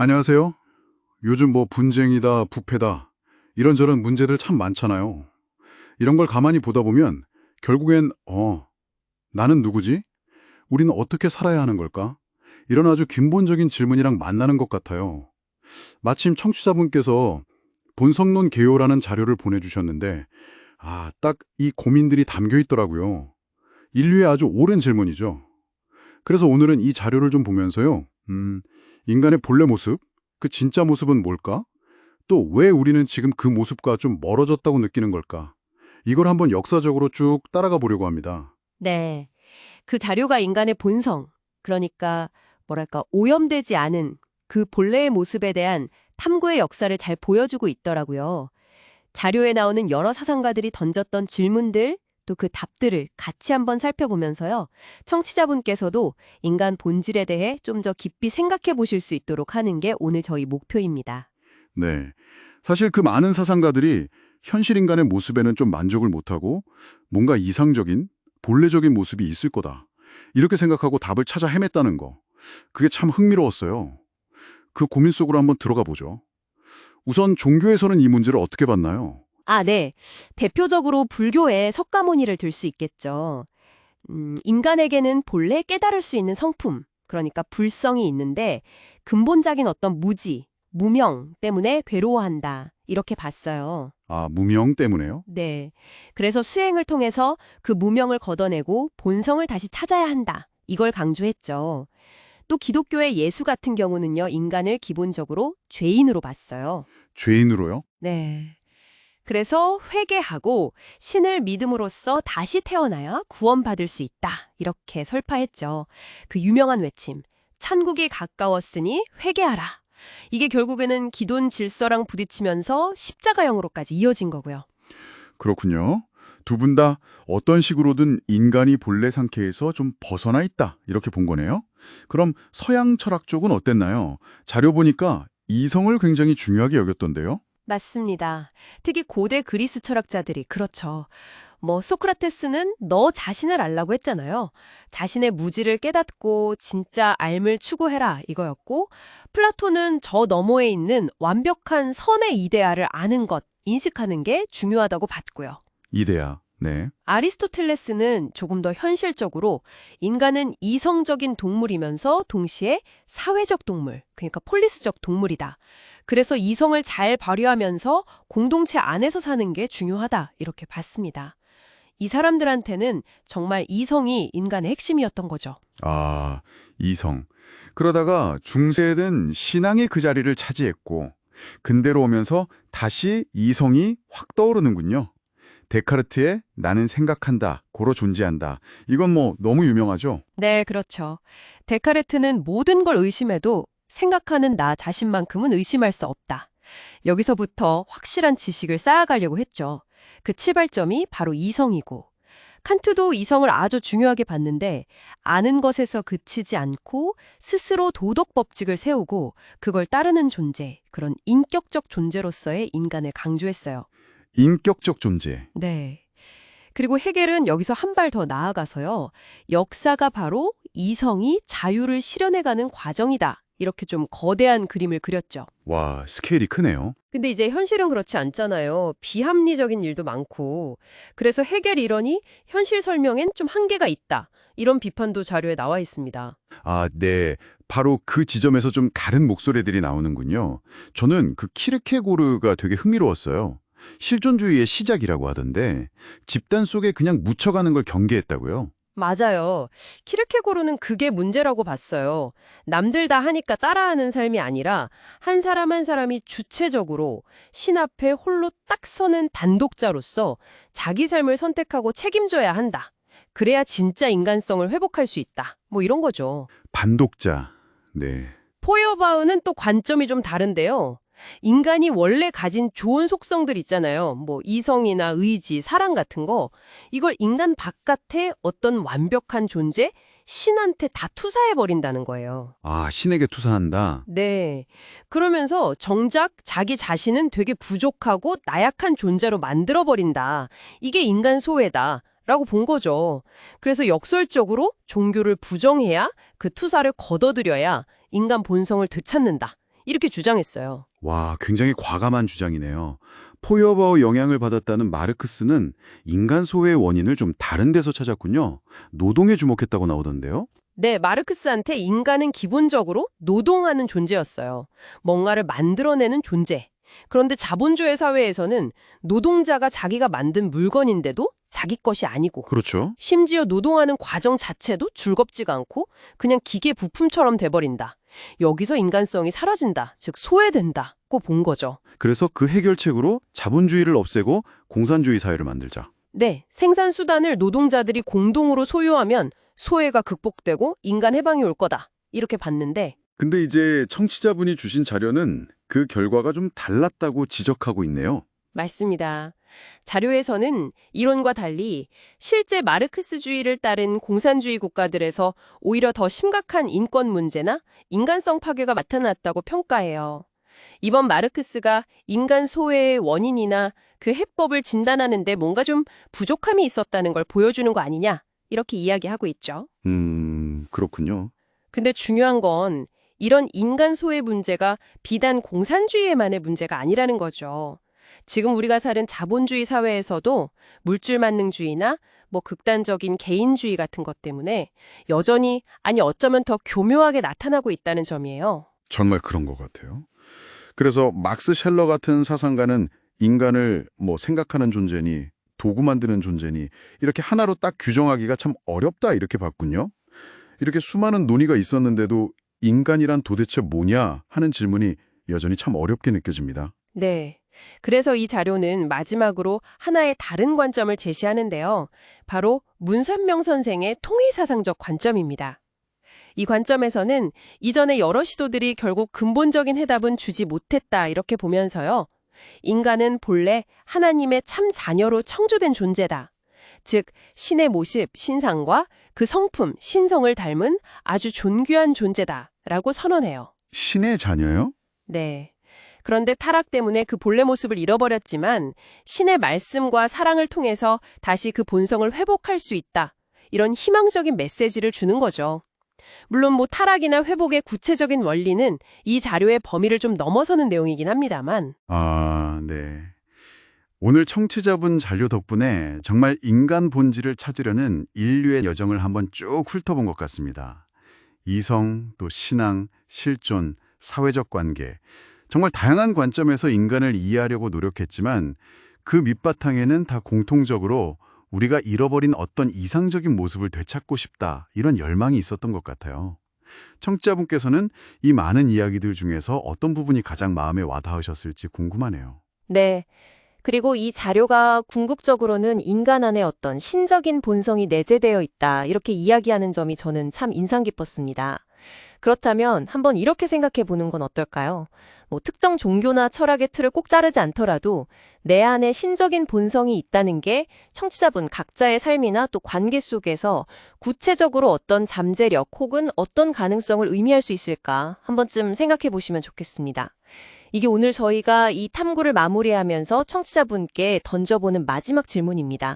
안녕하세요. 요즘 뭐 분쟁이다, 부패다, 이런저런 문제들 참 많잖아요. 이런 걸 가만히 보다 보면 결국엔, 어, 나는 누구지? 우리는 어떻게 살아야 하는 걸까? 이런 아주 근본적인 질문이랑 만나는 것 같아요. 마침 청취자분께서 본성론 개요라는 자료를 보내주셨는데, 아, 딱 이 고민들이 담겨 있더라고요. 인류의 아주 오랜 질문이죠. 그래서 오늘은 이 자료를 좀 보면서요, 음, 인간의 본래 모습, 그 진짜 모습은 뭘까? 또 왜 우리는 지금 그 모습과 좀 멀어졌다고 느끼는 걸까? 이걸 한번 역사적으로 쭉 따라가 보려고 합니다. 네. 그 자료가 인간의 본성, 그러니까 뭐랄까 오염되지 않은 그 본래의 모습에 대한 탐구의 역사를 잘 보여주고 있더라고요. 자료에 나오는 여러 사상가들이 던졌던 질문들, 또 그 답들을 같이 한번 살펴보면서요. 청취자분께서도 인간 본질에 대해 좀 더 깊이 생각해 보실 수 있도록 하는 게 오늘 저희 목표입니다. 네. 사실 그 많은 사상가들이 현실 인간의 모습에는 좀 만족을 못하고 뭔가 이상적인, 본래적인 모습이 있을 거다. 이렇게 생각하고 답을 찾아 헤맸다는 거. 그게 참 흥미로웠어요. 그 고민 속으로 한번 들어가 보죠. 우선 종교에서는 이 문제를 어떻게 봤나요? 아, 네. 대표적으로 불교의 석가모니를 들 수 있겠죠. 음, 인간에게는 본래 깨달을 수 있는 성품, 그러니까 불성이 있는데 근본적인 어떤 무지, 무명 때문에 괴로워한다. 이렇게 봤어요. 아, 무명 때문에요? 네. 그래서 수행을 통해서 그 무명을 걷어내고 본성을 다시 찾아야 한다. 이걸 강조했죠. 또 기독교의 예수 같은 경우는요, 인간을 기본적으로 죄인으로 봤어요. 죄인으로요? 네. 그래서 회개하고 신을 믿음으로써 다시 태어나야 구원받을 수 있다. 이렇게 설파했죠. 그 유명한 외침. 천국이 가까웠으니 회개하라. 이게 결국에는 기존 질서랑 부딪히면서 십자가형으로까지 이어진 거고요. 그렇군요. 두 분 다 어떤 식으로든 인간이 본래 상태에서 좀 벗어나 있다. 이렇게 본 거네요. 그럼 서양 철학 쪽은 어땠나요? 자료 보니까 이성을 굉장히 중요하게 여겼던데요. 맞습니다. 특히 고대 그리스 철학자들이 그렇죠. 뭐 소크라테스는 너 자신을 알라고 했잖아요. 자신의 무지를 깨닫고 진짜 알을 추구해라 이거였고 플라톤은 저 너머에 있는 완벽한 선의 이데아를 아는 것, 인식하는 게 중요하다고 봤고요. 이데아. 네. 아리스토텔레스는 조금 더 현실적으로 인간은 이성적인 동물이면서 동시에 사회적 동물, 그러니까 폴리스적 동물이다. 그래서 이성을 잘 발휘하면서 공동체 안에서 사는 게 중요하다. 이렇게 봤습니다. 이 사람들한테는 정말 이성이 인간의 핵심이었던 거죠. 아, 이성. 그러다가 중세는 신앙이 그 자리를 차지했고 근대로 오면서 다시 이성이 확 떠오르는군요. 데카르트의 나는 생각한다, 고로 존재한다. 이건 뭐 너무 유명하죠? 네, 그렇죠. 데카르트는 모든 걸 의심해도 생각하는 나 자신만큼은 의심할 수 없다. 여기서부터 확실한 지식을 쌓아가려고 했죠. 그 출발점이 바로 이성이고 칸트도 이성을 아주 중요하게 봤는데 아는 것에서 그치지 않고 스스로 도덕 법칙을 세우고 그걸 따르는 존재, 그런 인격적 존재로서의 인간을 강조했어요. 인격적 존재. 네. 그리고 헤겔은 여기서 한 발 더 나아가서요. 역사가 바로 이성이 자유를 실현해가는 과정이다. 이렇게 좀 거대한 그림을 그렸죠. 와, 스케일이 크네요. 근데 이제 현실은 그렇지 않잖아요. 비합리적인 일도 많고. 그래서 헤겔 이론이 현실 설명엔 좀 한계가 있다. 이런 비판도 자료에 나와 있습니다. 아, 네. 바로 그 지점에서 좀 다른 목소리들이 나오는군요. 저는 그 키르케고르가 되게 흥미로웠어요. 실존주의의 시작이라고 하던데 집단 속에 그냥 묻혀가는 걸 경계했다고요. 맞아요. 키르케고르는 그게 문제라고 봤어요. 남들 다 하니까 따라하는 삶이 아니라 한 사람 한 사람이 주체적으로 신 앞에 홀로 딱 서는 단독자로서 자기 삶을 선택하고 책임져야 한다. 그래야 진짜 인간성을 회복할 수 있다. 뭐 이런 거죠. 반독자. 네. 포여바우는 또 관점이 좀 다른데요. 인간이 원래 가진 좋은 속성들 있잖아요. 뭐 이성이나 의지, 사랑 같은 거. 이걸 인간 바깥에 어떤 완벽한 존재, 신한테 다 투사해 버린다는 거예요. 아, 신에게 투사한다. 네. 그러면서 정작 자기 자신은 되게 부족하고 나약한 존재로 만들어 버린다. 이게 인간 소외다. 라고 본 거죠. 그래서 역설적으로 종교를 부정해야 그 투사를 걷어들여야 인간 본성을 되찾는다. 이렇게 주장했어요. 와, 굉장히 과감한 주장이네요. 포여버의 영향을 받았다는 마르크스는 인간 소외의 원인을 좀 다른 데서 찾았군요. 노동에 주목했다고 나오던데요. 네, 마르크스한테 인간은 기본적으로 노동하는 존재였어요. 뭔가를 만들어내는 존재. 그런데 자본주의 사회에서는 노동자가 자기가 만든 물건인데도 자기 것이 아니고 그렇죠. 심지어 노동하는 과정 자체도 즐겁지가 않고 그냥 기계 부품처럼 돼버린다. 여기서 인간성이 사라진다. 즉 소외된다고 본 거죠. 그래서 그 해결책으로 자본주의를 없애고 공산주의 사회를 만들자. 네, 생산 수단을 노동자들이 공동으로 소유하면 소외가 극복되고 인간 해방이 올 거다. 이렇게 봤는데 근데 이제 청취자분이 주신 자료는 그 결과가 좀 달랐다고 지적하고 있네요. 맞습니다. 자료에서는 이론과 달리 실제 마르크스주의를 따른 공산주의 국가들에서 오히려 더 심각한 인권 문제나 인간성 파괴가 나타났다고 평가해요. 이번 마르크스가 인간 소외의 원인이나 그 해법을 진단하는데 뭔가 좀 부족함이 있었다는 걸 보여주는 거 아니냐 이렇게 이야기하고 있죠. 음, 그렇군요. 근데 중요한 건 이런 인간 소외 문제가 비단 공산주의에만의 문제가 아니라는 거죠. 지금 우리가 사는 자본주의 사회에서도 물질 만능주의나 뭐 극단적인 개인주의 같은 것 때문에 여전히 아니 어쩌면 더 교묘하게 나타나고 있다는 점이에요. 정말 그런 것 같아요. 그래서 막스 셸러 같은 사상가는 인간을 뭐 생각하는 존재니 도구 만드는 존재니 이렇게 하나로 딱 규정하기가 참 어렵다 이렇게 봤군요. 이렇게 수많은 논의가 있었는데도 인간이란 도대체 뭐냐 하는 질문이 여전히 참 어렵게 느껴집니다. 네. 그래서 이 자료는 마지막으로 하나의 다른 관점을 제시하는데요. 바로 문선명 선생의 통일사상적 관점입니다. 이 관점에서는 이전의 여러 시도들이 결국 근본적인 해답은 주지 못했다 이렇게 보면서요. 인간은 본래 하나님의 참 자녀로 창조된 존재다. 즉 신의 모습, 신상과 그 성품, 신성을 닮은 아주 존귀한 존재다라고 선언해요. 신의 자녀요? 네. 그런데 타락 때문에 그 본래 모습을 잃어버렸지만 신의 말씀과 사랑을 통해서 다시 그 본성을 회복할 수 있다. 이런 희망적인 메시지를 주는 거죠. 물론 뭐 타락이나 회복의 구체적인 원리는 이 자료의 범위를 좀 넘어서는 내용이긴 합니다만 아, 네. 오늘 청취자분 잔료 덕분에 정말 인간 본질을 찾으려는 인류의 여정을 한번 쭉 훑어본 것 같습니다. 이성, 또 신앙, 실존, 사회적 관계. 정말 다양한 관점에서 인간을 이해하려고 노력했지만 그 밑바탕에는 다 공통적으로 우리가 잃어버린 어떤 이상적인 모습을 되찾고 싶다. 이런 열망이 있었던 것 같아요. 청취자분께서는 이 많은 이야기들 중에서 어떤 부분이 가장 마음에 와닿으셨을지 궁금하네요. 네. 그리고 이 자료가 궁극적으로는 인간 안에 어떤 신적인 본성이 내재되어 있다. 이렇게 이야기하는 점이 저는 참 인상 깊었습니다. 그렇다면 한번 이렇게 생각해 보는 건 어떨까요? 뭐 특정 종교나 철학의 틀을 꼭 따르지 않더라도 내 안에 신적인 본성이 있다는 게 청취자분 각자의 삶이나 또 관계 속에서 구체적으로 어떤 잠재력 혹은 어떤 가능성을 의미할 수 있을까 한 번쯤 생각해 보시면 좋겠습니다. 이게 오늘 저희가 이 탐구를 마무리하면서 청취자분께 던져보는 마지막 질문입니다.